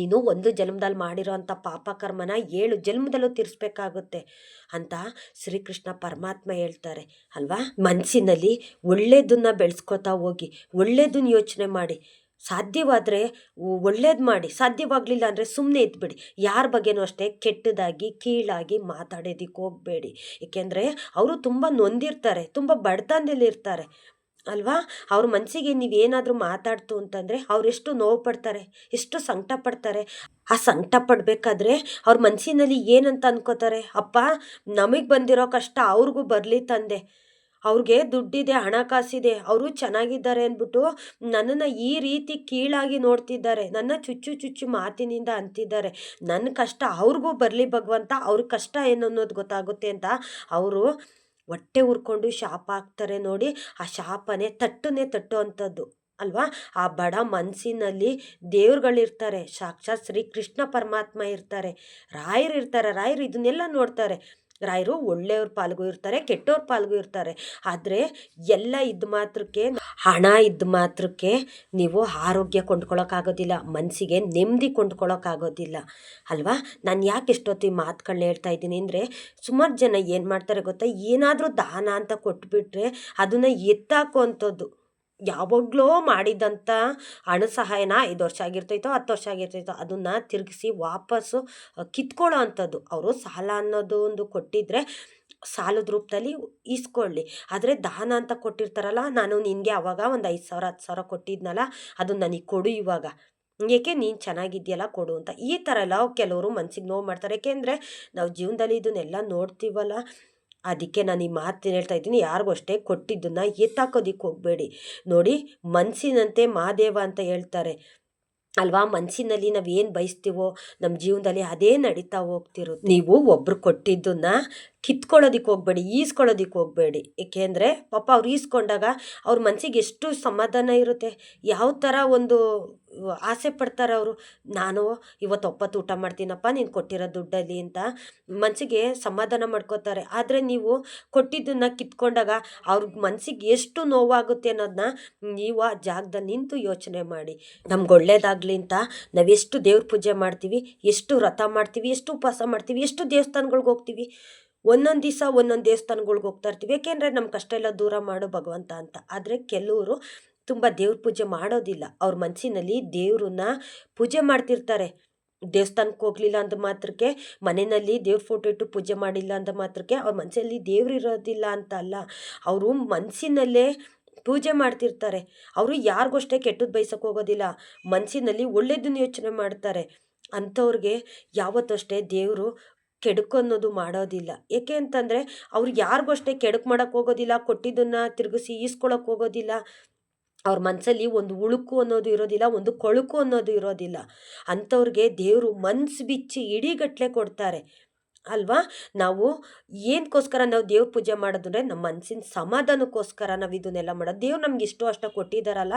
ನೀನು ಒಂದು ಜನ್ಮದಲ್ಲಿ ಮಾಡಿರೋ ಅಂಥ ಪಾಪ ಕರ್ಮನ ಏಳು ಜನ್ಮದಲ್ಲೂ ತೀರಿಸ್ಬೇಕಾಗುತ್ತೆ ಅಂತ ಶ್ರೀಕೃಷ್ಣ ಪರಮಾತ್ಮ ಹೇಳ್ತಾರೆ, ಅಲ್ವಾ? ಮನಸ್ಸಿನಲ್ಲಿ ಒಳ್ಳೇದನ್ನು ಬೆಳೆಸ್ಕೋತಾ ಹೋಗಿ, ಒಳ್ಳೇದನ್ನು ಯೋಚನೆ ಮಾಡಿ. ಸಾಧ್ಯವಾದರೆ ಒಳ್ಳೇದು ಮಾಡಿ. ಸಾಧ್ಯವಾಗಲಿಲ್ಲ ಅಂದರೆ ಸುಮ್ಮನೆ ಇದ್ಬಿಡಿ. ಯಾರ ಬಗ್ಗೆನೂ ಅಷ್ಟೇ ಕೆಟ್ಟದಾಗಿ, ಕೀಳಾಗಿ ಮಾತಾಡೋದಕ್ಕೆ ಹೋಗಬೇಡಿ. ಏಕೆಂದರೆ ಅವರು ತುಂಬ ನೊಂದಿರ್ತಾರೆ, ತುಂಬ ಬಡತನದಲ್ಲಿರ್ತಾರೆ. ಅಲ್ವಾ? ಅವ್ರ ಮನಸ್ಸಿಗೆ ನೀವೇನಾದರೂ ಮಾತಾಡ್ತು ಅಂತಂದರೆ ಅವರೆಷ್ಟು ನೋವು ಪಡ್ತಾರೆ ಎಷ್ಟು ಸಂಕಟ ಪಡ್ತಾರೆ ಆ ಸಂಕಟ ಪಡಬೇಕಾದ್ರೆ ಅವ್ರ ಮನಸ್ಸಿನಲ್ಲಿ ಏನಂತ ಅನ್ಕೋತಾರೆ? ಅಪ್ಪ, ನಮಗೆ ಬಂದಿರೋ ಕಷ್ಟ ಅವ್ರಿಗೂ ಬರಲಿ ತಂದೆ. ಅವ್ರಿಗೆ ದುಡ್ಡಿದೆ, ಹಣಕಾಸಿದೆ, ಅವರು ಚೆನ್ನಾಗಿದ್ದಾರೆ ಅಂದ್ಬಿಟ್ಟು ನನ್ನನ್ನು ಈ ರೀತಿ ಕೀಳಾಗಿ ನೋಡ್ತಿದ್ದಾರೆ. ನನ್ನ ಚುಚ್ಚು ಚುಚ್ಚು ಮಾತಿನಿಂದ ಅಂತಿದ್ದಾರೆ. ನನ್ನ ಕಷ್ಟ ಅವ್ರಿಗೂ ಬರಲಿ ಭಗವಂತ, ಅವ್ರ ಕಷ್ಟ ಏನು ಅನ್ನೋದು ಗೊತ್ತಾಗುತ್ತೆ ಅಂತ ಅವರು ಹೊಟ್ಟೆ ಉರ್ಕೊಂಡು ಶಾಪ ಹಾಕ್ತಾರೆ ನೋಡಿ, ಆ ಶಾಪನೇ ತಟ್ಟನೇ ತಟ್ಟುವಂಥದ್ದು ಅಲ್ವಾ? ಆ ಬಡ ಮನಸ್ಸಿನಲ್ಲಿ ದೇವ್ರುಗಳಿರ್ತಾರೆ, ಸಾಕ್ಷಾತ್ ಶ್ರೀ ಕೃಷ್ಣ ಪರಮಾತ್ಮ ಇರ್ತಾರೆ ರಾಯರು ಇರ್ತಾರೆ ರಾಯರು ಇದನ್ನೆಲ್ಲ ನೋಡ್ತಾರೆ. ರಾಯರು ಒಳ್ಳೆಯವ್ರ ಪಾಲ್ಗೂ ಇರ್ತಾರೆ ಕೆಟ್ಟವ್ರ ಪಾಲ್ಗೂ ಇರ್ತಾರೆ. ಆದರೆ ಎಲ್ಲ ಇದ್ದ ಮಾತ್ರಕ್ಕೆ, ಹಣ ಇದ್ದ ಮಾತ್ರಕ್ಕೆ ನೀವು ಆರೋಗ್ಯ ಕೊಂಡ್ಕೊಳ್ಳೋಕ್ಕಾಗೋದಿಲ್ಲ ಮನಸ್ಸಿಗೆ ನೆಮ್ಮದಿ ಕೊಂಡ್ಕೊಳ್ಳೋಕ್ಕಾಗೋದಿಲ್ಲ ಅಲ್ವಾ? ನಾನು ಯಾಕೆ ಎಷ್ಟೊತ್ತಿ ಮಾತುಗಳನ್ನ ಹೇಳ್ತಾ ಇದ್ದೀನಿ ಅಂದರೆ, ಸುಮಾರು ಜನ ಏನು ಮಾಡ್ತಾರೆ ಗೊತ್ತಾ? ಏನಾದರೂ ದಾನ ಅಂತ ಕೊಟ್ಬಿಟ್ರೆ ಅದನ್ನು ಎತ್ತಾಕೋ ಅಂಥದ್ದು. ಯಾವಾಗಲೋ ಮಾಡಿದಂಥ ಹಣ ಸಹಾಯನ ಐದು ವರ್ಷ ಆಗಿರ್ತೈತೋ, ಹತ್ತು ವರ್ಷ ಆಗಿರ್ತೈತೋ, ಅದನ್ನು ತಿರುಗಿಸಿ ವಾಪಸ್ಸು ಕಿತ್ಕೊಳ್ಳೋ ಅಂಥದ್ದು. ಅವರು ಸಾಲ ಅನ್ನೋದು ಒಂದು ಕೊಟ್ಟಿದ್ದರೆ ಸಾಲದ ರೂಪದಲ್ಲಿ ಈಸ್ಕೊಳ್ಳಿ. ಆದರೆ ದಾನ ಅಂತ ಕೊಟ್ಟಿರ್ತಾರಲ್ಲ, ನಾನು ನಿನಗೆ ಅವಾಗ ಒಂದು ಐದು ಸಾವಿರ, ಹತ್ತು ಸಾವಿರ ಕೊಟ್ಟಿದ್ನಲ್ಲ ಅದು ನನಗೆ ಕೊಡು ಇವಾಗ. ಏಕೆ ನೀನು ಚೆನ್ನಾಗಿದೆಯಲ್ಲ ಕೊಡು ಅಂತ. ಈ ಥರ ಎಲ್ಲ ಕೆಲವರು ಮನ್ಸಿಗೆ ನೋವು ಮಾಡ್ತಾರೆ. ಏಕೆಂದರೆ ನಾವು ಜೀವನದಲ್ಲಿ ಇದನ್ನೆಲ್ಲ ನೋಡ್ತೀವಲ್ಲ ಅದಕ್ಕೆ ನಾನು ಈ ಮಾತು ಹೇಳ್ತಾ ಇದ್ದೀನಿ. ಯಾರಿಗೂ ಅಷ್ಟೇ ಕೊಟ್ಟಿದ್ದನ್ನು ಎತ್ತಾಕೋದಿಕ್ಕೆ ಹೋಗಬೇಡಿ. ನೋಡಿ ಮನಸ್ಸಿನಂತೆ ಮಹಾದೇವ ಅಂತ ಹೇಳ್ತಾರೆ. ಅಲ್ವಾ? ಮನಸ್ಸಿನಲ್ಲಿ ನಾವು ಏನು ಬಯಸ್ತೀವೋ ನಮ್ಮ ಜೀವನದಲ್ಲಿ ಅದೇ ನಡೀತಾ ಹೋಗ್ತಿರೋದು ನೀವು ಒಬ್ರು ಕೊಟ್ಟಿದ್ದನ್ನ ಕಿತ್ಕೊಳ್ಳೋದಕ್ಕೆ ಹೋಗ್ಬೇಡಿ ಈಸ್ಕೊಳ್ಳೋದಕ್ಕೆ ಹೋಗ್ಬೇಡಿ. ಏಕೆಂದರೆ ಪಾಪ ಅವ್ರು ಈಸ್ಕೊಂಡಾಗ ಅವ್ರ ಮನಸ್ಸಿಗೆ ಎಷ್ಟು ಸಮಾಧಾನ ಇರುತ್ತೆ. ಯಾವ ಥರ ಒಂದು ಆಸೆ ಪಡ್ತಾರೆ ಅವರು. ನಾನು ಇವತ್ತು ಒಪ್ಪತ್ತು ಊಟ ಮಾಡ್ತೀನಪ್ಪ, ನೀನು ಕೊಟ್ಟಿರೋ ದುಡ್ಡಲ್ಲಿ ಅಂತ ಮನಸ್ಸಿಗೆ ಸಮಾಧಾನ ಮಾಡ್ಕೋತಾರೆ. ಆದರೆ ನೀವು ಕೊಟ್ಟಿದ್ದನ್ನು ಕಿತ್ಕೊಂಡಾಗ ಅವ್ರ ಮನಸ್ಸಿಗೆ ಎಷ್ಟು ನೋವಾಗುತ್ತೆ ಅನ್ನೋದನ್ನ ನೀವು ಆ ಜಾಗದಲ್ಲಿ ನಿಂತು ಯೋಚನೆ ಮಾಡಿ. ನಮ್ಗೆ ಒಳ್ಳೇದಾಗಲಿ ಅಂತ ನಾವೆಷ್ಟು ದೇವ್ರ ಪೂಜೆ ಮಾಡ್ತೀವಿ, ಎಷ್ಟು ವ್ರತ ಮಾಡ್ತೀವಿ, ಎಷ್ಟು ಉಪವಾಸ ಮಾಡ್ತೀವಿ, ಎಷ್ಟು ದೇವಸ್ಥಾನಗಳಿಗೆ ಹೋಗ್ತೀವಿ. ಒಂದೊಂದು ದಿವಸ ಒಂದೊಂದು ದೇವಸ್ಥಾನಗಳ್ಗೆ ಹೋಗ್ತಾ ಇರ್ತೀವಿ. ಯಾಕೆಂದರೆ ನಮ್ಮ ಕಷ್ಟ ಎಲ್ಲ ದೂರ ಮಾಡು ಭಗವಂತ ಅಂತ. ಆದರೆ ಕೆಲವರು ತುಂಬ ದೇವ್ರ ಪೂಜೆ ಮಾಡೋದಿಲ್ಲ. ಅವ್ರ ಮನಸ್ಸಿನಲ್ಲಿ ದೇವ್ರನ್ನ ಪೂಜೆ ಮಾಡ್ತಿರ್ತಾರೆ. ದೇವಸ್ಥಾನಕ್ಕೆ ಹೋಗಲಿಲ್ಲ ಅಂದ ಮಾತ್ರಕ್ಕೆ ಮನೆಯಲ್ಲಿ ದೇವ್ರ ಫೋಟೋ ಇಟ್ಟು ಪೂಜೆ ಮಾಡಿಲ್ಲ ಅಂದ ಮಾತ್ರಕ್ಕೆ ಅವ್ರ ಮನಸ್ಸಲ್ಲಿ ದೇವ್ರು ಇರೋದಿಲ್ಲ ಅಂತ ಅಲ್ಲ. ಅವರು ಮನಸ್ಸಿನಲ್ಲೇ ಪೂಜೆ ಮಾಡ್ತಿರ್ತಾರೆ. ಅವರು ಯಾರಿಗೋಷ್ಟೇ ಕೆಟ್ಟದ್ದು ಬಯಸಕ್ಕೆ ಹೋಗೋದಿಲ್ಲ. ಮನಸ್ಸಿನಲ್ಲಿ ಒಳ್ಳೆಯದನ್ನು ಯೋಚನೆ ಮಾಡ್ತಾರೆ. ಅಂಥವ್ರಿಗೆ ಯಾವತ್ತಷ್ಟೇ ದೇವರು ಕೆಡುಕು ಮಾಡೋದಿಲ್ಲ. ಏಕೆ ಅಂತಂದರೆ ಅವ್ರು ಯಾರಿಗೂ ಅಷ್ಟೇ ಕೆಡುಕು ಮಾಡೋಕ್ಕೆ ಹೋಗೋದಿಲ್ಲ, ಕೊಟ್ಟಿದ್ದನ್ನು ತಿರುಗಿಸಿ ಈಸ್ಕೊಳಕ್ಕೆ ಹೋಗೋದಿಲ್ಲ. ಅವ್ರ ಮನಸ್ಸಲ್ಲಿ ಒಂದು ಉಳುಕು ಅನ್ನೋದು ಇರೋದಿಲ್ಲ, ಒಂದು ಕೊಳುಕು ಅನ್ನೋದು ಇರೋದಿಲ್ಲ. ಅಂಥವ್ರಿಗೆ ದೇವರು ಮನ್ಸು ಬಿಚ್ಚಿ ಇಡೀಗಟ್ಟಲೆ ಕೊಡ್ತಾರೆ. ಅಲ್ವಾ? ನಾವು ಏನಕ್ಕೋಸ್ಕರ ನಾವು ದೇವ್ರ ಪೂಜೆ ಮಾಡೋದು ಅಂದರೆ ನಮ್ಮ ಮನಸ್ಸಿನ ಸಮಾಧಾನಕ್ಕೋಸ್ಕರ ನಾವು ಇದನ್ನೆಲ್ಲ ಮಾಡೋದು. ದೇವ್ರು ನಮ್ಗೆ ಇಷ್ಟು ಅಷ್ಟ ಕೊಟ್ಟಿದ್ದಾರಲ್ಲ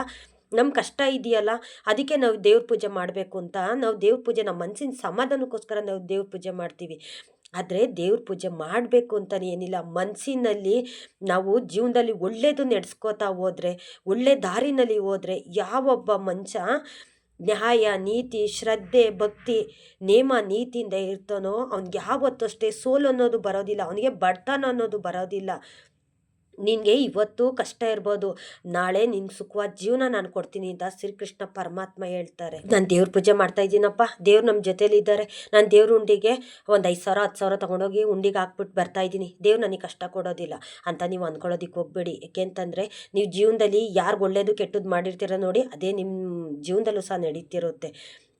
ನಮ್ಮ ಕಷ್ಟ ಇದೆಯಲ್ಲ, ಅದಕ್ಕೆ ನಾವು ದೇವ್ರ ಪೂಜೆ ಮಾಡಬೇಕು ಅಂತ ನಾವು ದೇವ್ರ ಪೂಜೆ ನಮ್ಮ ಮನಸ್ಸಿನ ಸಮಾಧಾನಕ್ಕೋಸ್ಕರ ನಾವು ದೇವ್ರ ಪೂಜೆ ಮಾಡ್ತೀವಿ. ಆದರೆ ದೇವ್ರ ಪೂಜೆ ಮಾಡಬೇಕು ಅಂತಲೇ ಏನಿಲ್ಲ. ಮನಸ್ಸಿನಲ್ಲಿ ನಾವು ಜೀವನದಲ್ಲಿ ಒಳ್ಳೇದು ನಡೆಸ್ಕೋತಾ ಹೋದರೆ, ಒಳ್ಳೆ ದಾರಿನಲ್ಲಿ ಹೋದರೆ ಯಾವೊಬ್ಬ ಮನುಷ್ಯ ನ್ಯಾಯ, ನೀತಿ, ಶ್ರದ್ಧೆ, ಭಕ್ತಿ, ನೇಮ, ನೀತಿಯಿಂದ ಇರ್ತಾನೋ, ಅವ್ನಿಗೆ ಯಾವತ್ತಷ್ಟೇ ಸೋಲು ಅನ್ನೋದು ಬರೋದಿಲ್ಲ. ಅವನಿಗೆ ಬಡತನ ಅನ್ನೋದು ಬರೋದಿಲ್ಲ. ನಿನಗೆ ಇವತ್ತು ಕಷ್ಟ ಇರ್ಬೋದು. ನಾಳೆ ನಿನ್ಗೆ ಸುಖವಾದ ಜೀವನ ನಾನು ಕೊಡ್ತೀನಿ ಅಂತ ಶ್ರೀಕೃಷ್ಣ ಪರಮಾತ್ಮ ಹೇಳ್ತಾರೆ. ನಾನು ದೇವ್ರ ಪೂಜೆ ಮಾಡ್ತಾ ಇದ್ದೀನಪ್ಪ. ದೇವ್ರು ನಮ್ಮ ಜೊತೇಲಿದ್ದಾರೆ ನಾನು ದೇವ್ರ ಉಂಡಿಗೆ ಒಂದು ಐದು ಸಾವಿರ, ಹತ್ತು ಸಾವಿರ ತೊಗೊಂಡೋಗಿ ಉಂಡಿಗೆ ಹಾಕ್ಬಿಟ್ಟು ಬರ್ತಾ ಇದ್ದೀನಿ. ದೇವ್ರು ನನಗೆ ಕಷ್ಟ ಕೊಡೋದಿಲ್ಲ ಅಂತ ನೀವು ಅಂದ್ಕೊಳ್ಳೋದಕ್ಕೆ ಹೋಗ್ಬೇಡಿ. ಯಾಕೆಂತಂದರೆ ನೀವು ಜೀವನದಲ್ಲಿ ಯಾರಿಗೆ ಒಳ್ಳೇದು ಕೆಟ್ಟದ್ದು ಮಾಡಿರ್ತೀರ ನೋಡಿ, ಅದೇ ನಿಮ್ಮ ಜೀವನದಲ್ಲೂ ಸಹ ನಡೀತಿರುತ್ತೆ.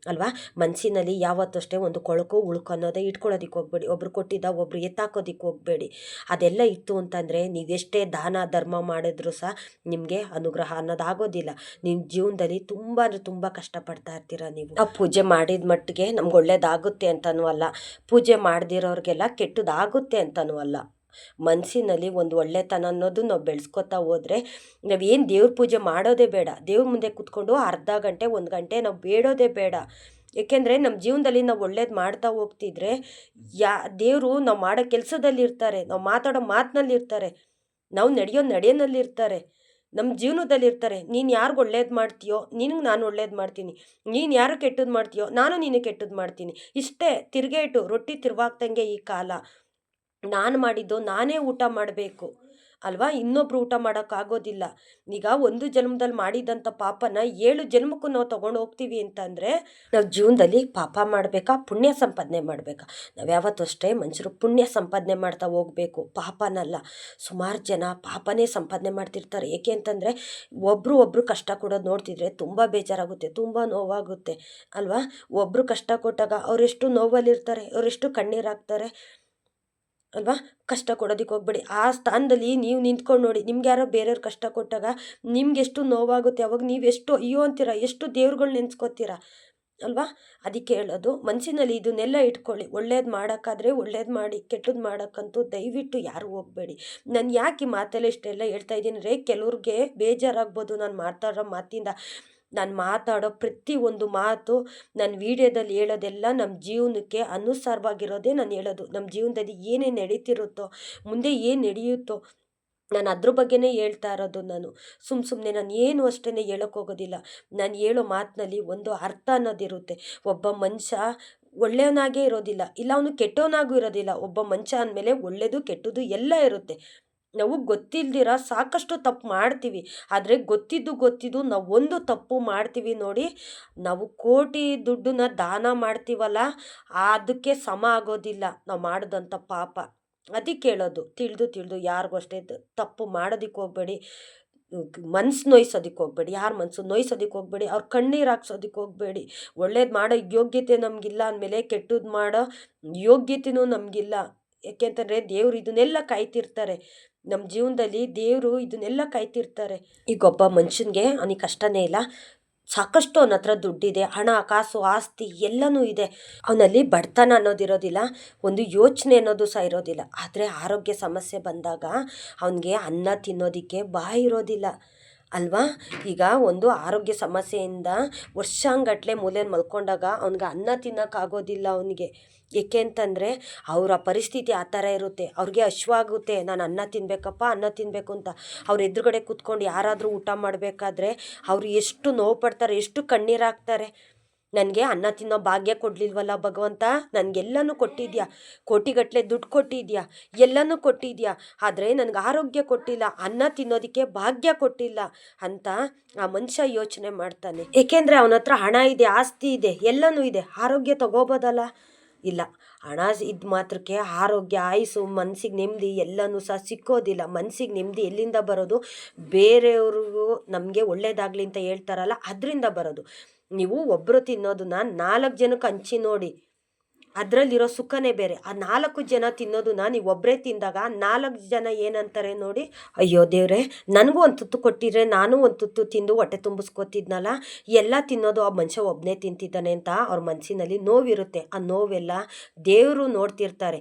ಅಲ್ವಾ? ಮನಸ್ಸಿನಲ್ಲಿ ಯಾವತ್ತಷ್ಟೇ ಒಂದು ಕೊಳಕು, ಉಳುಕು ಅನ್ನೋದೇ ಇಟ್ಕೊಳ್ಳೋದಕ್ಕೆ ಹೋಗ್ಬೇಡಿ. ಒಬ್ರು ಕೊಟ್ಟಿದ್ದ, ಒಬ್ರು ಎತ್ತಾಕೋದಿಕ್ಕೆ ಹೋಗಬೇಡಿ. ಅದೆಲ್ಲ ಇತ್ತು ಅಂತಂದರೆ ನೀವೆಷ್ಟೇ ದಾನ, ಧರ್ಮ ಮಾಡಿದ್ರೂ ಸಹ ನಿಮಗೆ ಅನುಗ್ರಹ ಅನ್ನೋದಾಗೋದಿಲ್ಲ. ನಿಮ್ಮ ಜೀವನದಲ್ಲಿ ತುಂಬ ಅಂದರೆ ತುಂಬ ಕಷ್ಟಪಡ್ತಾ ಇರ್ತೀರ ನೀವು. ನಾವು ಪೂಜೆ ಮಾಡಿದ ಮಟ್ಟಿಗೆ ನಮ್ಗೆ ಒಳ್ಳೇದಾಗುತ್ತೆ ಅಂತನೂ ಅಲ್ಲ. ಪೂಜೆ ಮಾಡದಿರೋರಿಗೆಲ್ಲ ಕೆಟ್ಟದಾಗುತ್ತೆ ಅಂತನೂ ಅಲ್ಲ. ಮನಸ್ಸಿನಲ್ಲಿ ಒಂದು ಒಳ್ಳೆತನ ಅನ್ನೋದು ನಾವು ಬೆಳೆಸ್ಕೊತಾ ಹೋದರೆ ಏನು ದೇವ್ರ ಪೂಜೆ ಮಾಡೋದೇ ಬೇಡ. ದೇವ್ರ ಮುಂದೆ ಕೂತ್ಕೊಂಡು ಅರ್ಧ ಗಂಟೆ, ಒಂದು ಗಂಟೆ ನಾವು ಬೇಡೋದೇ ಬೇಡ. ಏಕೆಂದರೆ ನಮ್ಮ ಜೀವನದಲ್ಲಿ ನಾವು ಒಳ್ಳೇದು ಮಾಡ್ತಾ ಹೋಗ್ತಿದ್ರೆ ಯಾ, ದೇವರು ನಾವು ಮಾಡೋ ಕೆಲಸದಲ್ಲಿ ಇರ್ತಾರೆ, ನಾವು ಮಾತಾಡೋ ಮಾತಿನಲ್ಲಿ ಇರ್ತಾರೆ, ನಾವು ನಡೆಯೋ ನಡೆಯಲ್ಲಿ ಇರ್ತಾರೆ ನಮ್ಮ ಜೀವನದಲ್ಲಿ ಇರ್ತಾರೆ. ನೀನು ಯಾರಿಗೆ ಒಳ್ಳೇದು ಮಾಡ್ತೀಯೋ, ನಿನಗೆ ನಾನು ಒಳ್ಳೇದು ಮಾಡ್ತೀನಿ. ನೀನು ಯಾರು ಕೆಟ್ಟದ್ದು ಮಾಡ್ತೀಯೋ, ನಾನು ನೀನು ಕೆಟ್ಟದ್ದು ಮಾಡ್ತೀನಿ. ಇಷ್ಟೇ ತಿರುಗೇಟು, ರೊಟ್ಟಿ ತಿರುವಾಗ್ದಂಗೆ ಈ ಕಾಲ. ನಾನು ಮಾಡಿದ್ದು ನಾನೇ ಊಟ ಮಾಡಬೇಕು. ಅಲ್ವಾ? ಇನ್ನೊಬ್ರು ಊಟ ಮಾಡೋಕ್ಕಾಗೋದಿಲ್ಲ ಈಗ ಒಂದು ಜನ್ಮದಲ್ಲಿ ಮಾಡಿದಂಥ ಪಾಪನ ಏಳು ಜನ್ಮಕ್ಕೂ ನಾವು ತೊಗೊಂಡು ಹೋಗ್ತೀವಿ ಅಂತಂದರೆ ನಾವು ಜೀವನದಲ್ಲಿ ಪಾಪ ಮಾಡಬೇಕಾ? ಪುಣ್ಯ ಸಂಪಾದನೆ ಮಾಡಬೇಕಾ? ನಾವು ಯಾವತ್ತೂ ಅಷ್ಟೇ ಮನುಷ್ಯರು ಪುಣ್ಯ ಸಂಪಾದನೆ ಮಾಡ್ತಾ ಹೋಗಬೇಕು. ಪಾಪನಲ್ಲ. ಸುಮಾರು ಜನ ಪಾಪನೇ ಸಂಪಾದನೆ ಮಾಡ್ತಿರ್ತಾರೆ. ಏಕೆ ಅಂತಂದರೆ ಒಬ್ಬರು ಒಬ್ಬರು ಕಷ್ಟ ಕೊಡೋದು ನೋಡ್ತಿದ್ರೆ ತುಂಬ ಬೇಜಾರಾಗುತ್ತೆ, ತುಂಬ ನೋವಾಗುತ್ತೆ. ಅಲ್ವಾ? ಒಬ್ಬರು ಕಷ್ಟ ಕೊಟ್ಟಾಗ ಅವರೆಷ್ಟು ನೋವಲ್ಲಿರ್ತಾರೆ, ಅವರೆಷ್ಟು ಕಣ್ಣೀರಾಗ್ತಾರೆ ಅಲ್ವಾ? ಕಷ್ಟ ಕೊಡೋದಕ್ಕೆ ಹೋಗ್ಬೇಡಿ. ಆ ಸ್ಥಾನದಲ್ಲಿ ನೀವು ನಿಂತ್ಕೊಂಡು ನೋಡಿ, ನಿಮ್ಗೆ ಯಾರೋ ಬೇರೆಯವ್ರು ಕಷ್ಟ ಕೊಟ್ಟಾಗ ನಿಮ್ಗೆ ಎಷ್ಟು ನೋವಾಗುತ್ತೆ, ಅವಾಗ ನೀವು ಎಷ್ಟು, ಅಯ್ಯೋ ಅಂತೀರ, ಎಷ್ಟು ದೇವ್ರುಗಳು ನೆನ್ಸ್ಕೋತೀರ, ಅಲ್ವಾ? ಅದಕ್ಕೆ ಹೇಳೋದು ಮನಸ್ಸಿನಲ್ಲಿ ಇದನ್ನೆಲ್ಲ ಇಟ್ಕೊಳ್ಳಿ. ಒಳ್ಳೇದು ಮಾಡೋಕ್ಕಾದ್ರೆ ಒಳ್ಳೇದು ಮಾಡಿ ಕೆಟ್ಟದ್ದು ಮಾಡೋಕ್ಕಂತೂ ದಯವಿಟ್ಟು ಯಾರು ಹೋಗಬೇಡಿ. ನಾನು ಯಾಕೆ ಈ ಮಾತೆಲ್ಲ ಇಷ್ಟೆಲ್ಲ ಹೇಳ್ತಾ ಇದ್ದೀನಿ ರೇ? ಕೆಲವ್ರಿಗೆ ಬೇಜಾರಾಗ್ಬೋದು, ನಾನು ಮಾತಾಡೋ ಮಾತಿಂದ. ನಾನು ಮಾತಾಡೋ ಪ್ರತಿ ಒಂದು ಮಾತು ನನ್ನ ವೀಡಿಯೋದಲ್ಲಿ ಹೇಳೋದೆಲ್ಲ ನಮ್ಮ ಜೀವನಕ್ಕೆ ಅನುಸಾರವಾಗಿರೋದೇ ನಾನು ಹೇಳೋದು. ನಮ್ಮ ಜೀವನದಲ್ಲಿ ಏನೇನು ನಡೀತಿರುತ್ತೋ, ಮುಂದೆ ಏನು ನಡೆಯುತ್ತೋ ನಾನು ಅದ್ರ ಬಗ್ಗೆನೇ ಹೇಳ್ತಾ ಇರೋದು ನಾನು. ಸುಮ್ಮ ಸುಮ್ಮನೆ ನಾನು ಏನು ಅಷ್ಟೇ ಹೇಳೋಕ್ಕೋಗೋದಿಲ್ಲ ನಾನು ಹೇಳೋ ಮಾತಿನಲ್ಲಿ ಒಂದು ಅರ್ಥ ಅನ್ನೋದಿರುತ್ತೆ. ಒಬ್ಬ ಮನುಷ್ಯ ಒಳ್ಳೆಯವನಾಗೇ ಇರೋದಿಲ್ಲ. ಇಲ್ಲ, ಅವನು ಕೆಟ್ಟವನಾಗೂ ಇರೋದಿಲ್ಲ. ಒಬ್ಬ ಮನುಷ್ಯ ಅಂದಮೇಲೆ ಒಳ್ಳೆಯದು ಕೆಟ್ಟದ್ದು ಎಲ್ಲ ಇರುತ್ತೆ. ನಾವು ಗೊತ್ತಿಲ್ದಿರ ಸಾಕಷ್ಟು ತಪ್ಪು ಮಾಡ್ತೀವಿ. ಆದರೆ ಗೊತ್ತಿದ್ದು ಗೊತ್ತಿದ್ದು ನಾವು ಒಂದು ತಪ್ಪು ಮಾಡ್ತೀವಿ ನೋಡಿ, ನಾವು ಕೋಟಿ ದುಡ್ಡನ್ನ ದಾನ ಮಾಡ್ತೀವಲ್ಲ, ಅದಕ್ಕೆ ಸಮ ಆಗೋದಿಲ್ಲ. ನಾವು ಮಾಡಿದಂಥ ಪಾಪ. ಅದಕ್ಕೆ ಹೇಳೋದು ತಿಳಿದು ತಿಳಿದು ಯಾರಿಗೂ ಅಷ್ಟೇ ತಪ್ಪು ಮಾಡೋದಕ್ಕೆ ಹೋಗಬೇಡಿ. ಮನ್ಸು ನೋಯ್ಸೋದಕ್ಕೆ ಹೋಗಬೇಡಿ. ಯಾರ ಮನಸ್ಸು ನೋಯ್ಸೋದಕ್ಕೆ ಹೋಗಬೇಡಿ. ಅವ್ರ ಕಣ್ಣೀರು ಹಾಕ್ಸೋದಕ್ಕೆ ಹೋಗಬೇಡಿ. ಒಳ್ಳೇದು ಮಾಡೋ ಯೋಗ್ಯತೆ ನಮಗಿಲ್ಲ ಅಂದಮೇಲೆ ಕೆಟ್ಟದ್ದು ಮಾಡೋ ಯೋಗ್ಯತೆಯೂ ನಮಗಿಲ್ಲ. ಯಾಕೆಂತಂದರೆ ದೇವ್ರು ಇದನ್ನೆಲ್ಲ ಕಾಯ್ತಿರ್ತಾರೆ. ನಮ್ಮ ಜೀವನದಲ್ಲಿ ದೇವರು ಇದನ್ನೆಲ್ಲ ಕಾಯ್ತಿರ್ತಾರೆ. ಈಗ ಒಬ್ಬ ಮನುಷ್ಯನಿಗೆ ಅವನಿಗೆ ಕಷ್ಟನೇ ಇಲ್ಲ. ಸಾಕಷ್ಟು ಅವನ ಹತ್ರ ದುಡ್ಡಿದೆ, ಹಣ, ಕಾಸು, ಆಸ್ತಿ ಎಲ್ಲನೂ ಇದೆ. ಅವನಲ್ಲಿ ಬಡತನ ಅನ್ನೋದಿರೋದಿಲ್ಲ, ಒಂದು ಯೋಚನೆ ಅನ್ನೋದು ಸಹ ಇರೋದಿಲ್ಲ. ಆದರೆ ಆರೋಗ್ಯ ಸಮಸ್ಯೆ ಬಂದಾಗ ಅವನಿಗೆ ಅನ್ನ ತಿನ್ನೋದಕ್ಕೆ ಬಾಯಿ ಇರೋದಿಲ್ಲ. ಅಲ್ವಾ? ಈಗ ಒಂದು ಆರೋಗ್ಯ ಸಮಸ್ಯೆಯಿಂದ ವರ್ಷಾಂಗಟ್ಲೆ ಮೂಲೆಯಲ್ಲಿ ಮಲ್ಕೊಂಡಾಗ ಅವ್ನಿಗೆ ಅನ್ನ ತಿನ್ನೋಕ್ಕಾಗೋದಿಲ್ಲ ಅವನಿಗೆ. ಏಕೆ ಅಂತಂದರೆ ಅವರ ಪರಿಸ್ಥಿತಿ ಆ ಥರ ಇರುತ್ತೆ. ಅವ್ರಿಗೆ ಹಶ್ವಾಗುತ್ತೆ ನಾನು ಅನ್ನ ತಿನ್ನಬೇಕಪ್ಪ ಅನ್ನ ತಿನ್ನಬೇಕು ಅಂತ. ಅವ್ರ ಎದುರುಗಡೆ ಕೂತ್ಕೊಂಡು ಯಾರಾದರೂ ಊಟ ಮಾಡಬೇಕಾದ್ರೆ ಅವರು ಎಷ್ಟು ನೋವು ಪಡ್ತಾರೆ, ಎಷ್ಟು ಕಣ್ಣೀರು ಹಾಕ್ತಾರೆ. ನನಗೆ ಅನ್ನ ತಿನ್ನೋ ಭಾಗ್ಯ ಕೊಡಲಿಲ್ವಲ್ಲ ಭಗವಂತ? ನನಗೆಲ್ಲನೂ ಕೊಟ್ಟಿದ್ಯಾ? ಕೋಟಿಗಟ್ಟಲೆ ದುಡ್ಡು ಕೊಟ್ಟಿದ್ಯಾ? ಎಲ್ಲನೂ ಕೊಟ್ಟಿದ್ಯಾ? ಆದರೆ ನನಗೆ ಆರೋಗ್ಯ ಕೊಟ್ಟಿಲ್ಲ, ಅನ್ನ ತಿನ್ನೋದಕ್ಕೆ ಭಾಗ್ಯ ಕೊಟ್ಟಿಲ್ಲ ಅಂತ ಆ ಮನುಷ್ಯ ಯೋಚನೆ ಮಾಡ್ತಾನೆ. ಏಕೆಂದರೆ ಅವನ ಹತ್ರ ಹಣ ಇದೆ, ಆಸ್ತಿ ಇದೆ, ಎಲ್ಲನೂ ಇದೆ. ಆರೋಗ್ಯ ತಗೋಬೋದಲ್ಲ? ಇಲ್ಲ. ಹಣ ಇದ್ದ ಮಾತ್ರಕ್ಕೆ ಆರೋಗ್ಯ ಆಯುಸು ಮನಸ್ಸಿಗೆ ನೆಮ್ಮದಿ ಎಲ್ಲನೂ ಸಹ ಸಿಕ್ಕೋದಿಲ್ಲ. ಮನಸ್ಸಿಗೆ ನೆಮ್ಮದಿ ಎಲ್ಲಿಂದ ಬರೋದು? ಬೇರೆಯವ್ರಿಗೂ ನಮಗೆ ಒಳ್ಳೇದಾಗಲಿ ಅಂತ ಹೇಳ್ತಾರಲ್ಲ, ಅದರಿಂದ ಬರೋದು. ನೀವು ಒಬ್ಬರು ತಿನ್ನೋದನ್ನ ನಾಲ್ಕು ಜನಕ್ಕೆ ಹಂಚಿ ನೋಡಿ, ಅದರಲ್ಲಿರೋ ಸುಖನೇ ಬೇರೆ. ಆ ನಾಲ್ಕು ಜನ ತಿನ್ನೋದನ್ನ ನೀವು ಒಬ್ಬರೇ ತಿಂದಾಗ ನಾಲ್ಕು ಜನ ಏನಂತಾರೆ ನೋಡಿ, ಅಯ್ಯೋ ದೇವ್ರೆ, ನನಗೂ ಒಂದು ತುತ್ತು ಕೊಟ್ಟಿದ್ರೆ ನಾನು ಒಂದು ತುತ್ತು ತಿಂದು ಹೊಟ್ಟೆ ತುಂಬಿಸ್ಕೊತಿದ್ನಲ್ಲ, ಎಲ್ಲ ತಿನ್ನೋದು ಆ ಮನುಷ್ಯ ಒಬ್ಬನೇ ತಿಂತಿದ್ದಾನೆ ಅಂತ ಅವ್ರ ಮನಸ್ಸಿನಲ್ಲಿ ನೋವಿರುತ್ತೆ. ಆ ನೋವೆಲ್ಲ ದೇವರು ನೋಡ್ತಿರ್ತಾರೆ.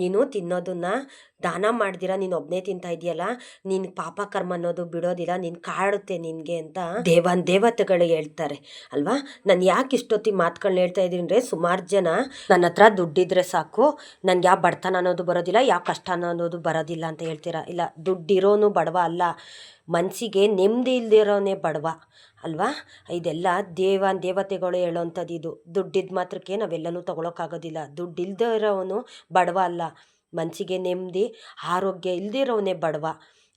ನೀನು ತಿನ್ನೋದನ್ನ ದಾನ ಮಾಡ್ದಿರ, ನೀನು ಒಬ್ಬನೇ ತಿಂತಾ ಇದೆಯಲ್ಲ ನಿನ್ನ ಪಾಪ ಕರ್ಮ ಅನ್ನೋದು ಬಿಡೋದಿಲ್ಲ ನೀನು ಕಾಡುತ್ತೆ ನಿನಗೆ ಅಂತ ದೇವನ್ ದೇವತೆಗಳು ಹೇಳ್ತಾರೆ, ಅಲ್ವಾ? ನಾನು ಯಾಕೆ ಇಷ್ಟೊತ್ತಿ ಮಾತುಗಳನ್ನ ಹೇಳ್ತಾ ಇದ್ದೀನಿ ಅಂದರೆ, ಸುಮಾರು ಜನ ನನ್ನ ಹತ್ರ ದುಡ್ಡಿದ್ರೆ ಸಾಕು, ನನಗೆ ಯಾವ ಬಡತನ ಅನ್ನೋದು ಬರೋದಿಲ್ಲ, ಯಾವ ಕಷ್ಟ ಅನ್ನೋದು ಬರೋದಿಲ್ಲ ಅಂತ ಹೇಳ್ತೀರಾ? ಇಲ್ಲ, ದುಡ್ಡಿರೋನು ಬಡವ ಅಲ್ಲ ಮನಸ್ಸಿಗೆ ನೆಮ್ಮದಿ ಇಲ್ದಿರೋನೇ ಬಡವ. ಅಲ್ವಾ? ಇದೆಲ್ಲ ದೇವ ದೇವತೆಗಳು ಹೇಳೋವಂಥದ್ದು ಇದು. ದುಡ್ಡಿದ್ದ ಮಾತ್ರಕ್ಕೆ ನಾವೆಲ್ಲನೂ ತಗೊಳಕ್ಕಾಗೋದಿಲ್ಲ. ದುಡ್ಡು ಇಲ್ಲದೆ ಇರೋವನು ಬಡವ ಅಲ್ಲ. ಮನಸ್ಸಿಗೆ ನೆಮ್ಮದಿ, ಆರೋಗ್ಯ ಇಲ್ದಿರೋವನೇ ಬಡವ.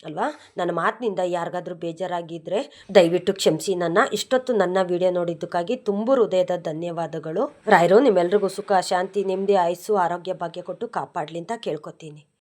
ಅಲ್ವಾ? ನನ್ನ ಮಾತಿನಿಂದ ಯಾರಿಗಾದ್ರೂ ಬೇಜಾರಾಗಿದ್ದರೆ ದಯವಿಟ್ಟು ಕ್ಷಮಿಸಿ. ನನ್ನ ಇಷ್ಟೊತ್ತು ನನ್ನ ವಿಡಿಯೋ ನೋಡಿದ್ದಕ್ಕಾಗಿ ತುಂಬ ಹೃದಯದ ಧನ್ಯವಾದಗಳು. ರಾಯರು, ನಿಮ್ಮೆಲ್ರಿಗೂ ಸುಖ, ಶಾಂತಿ, ನೆಮ್ಮದಿ, ಆಯಸ್ಸು, ಆರೋಗ್ಯ ಭಾಗ್ಯ ಕೊಟ್ಟು ಕಾಪಾಡಲಿ ಅಂತ ಕೇಳ್ಕೊತೀನಿ.